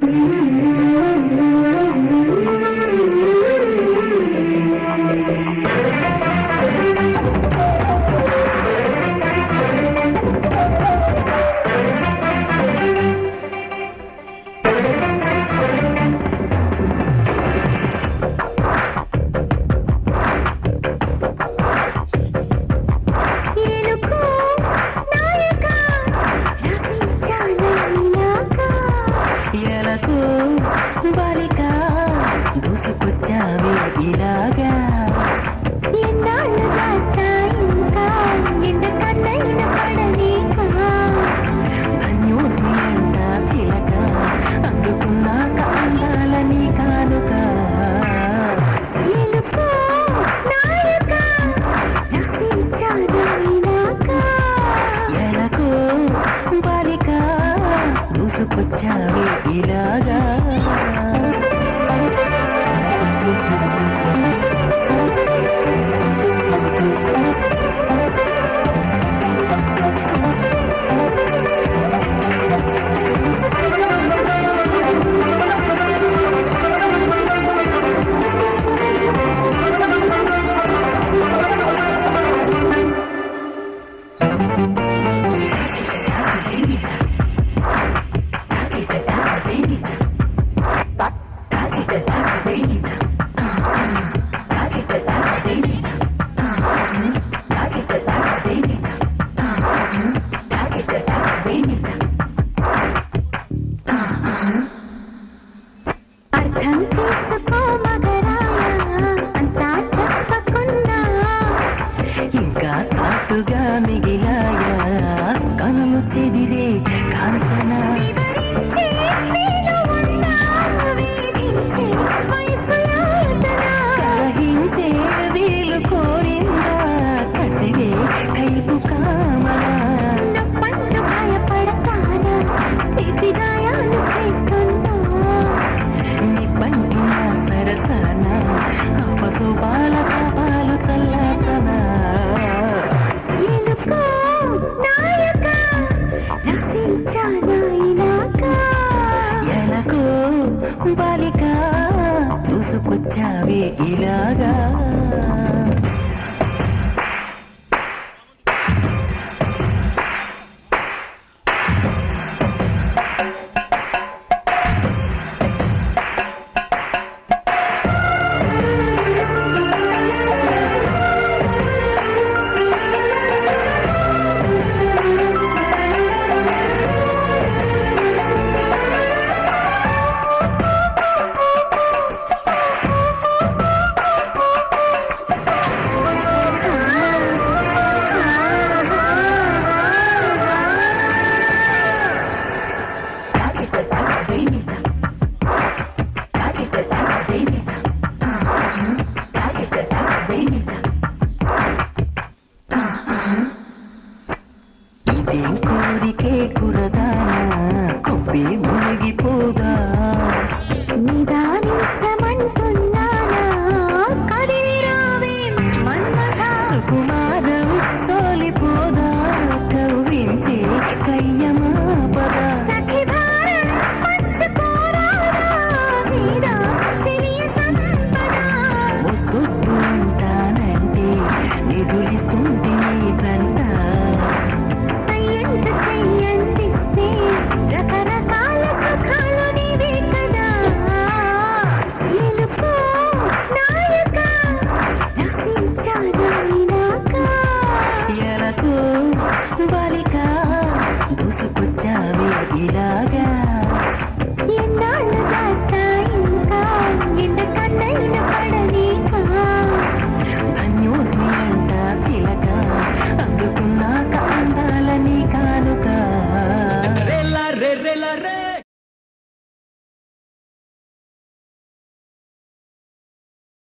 Mm-hmm. అర్థం చేసుకో మగరా. బాలిక దూసుకొచ్చావే ఇలాగా. ఏం కోరికే కురదానా కొబ్బే మునిగిపోదా? ఇలాగా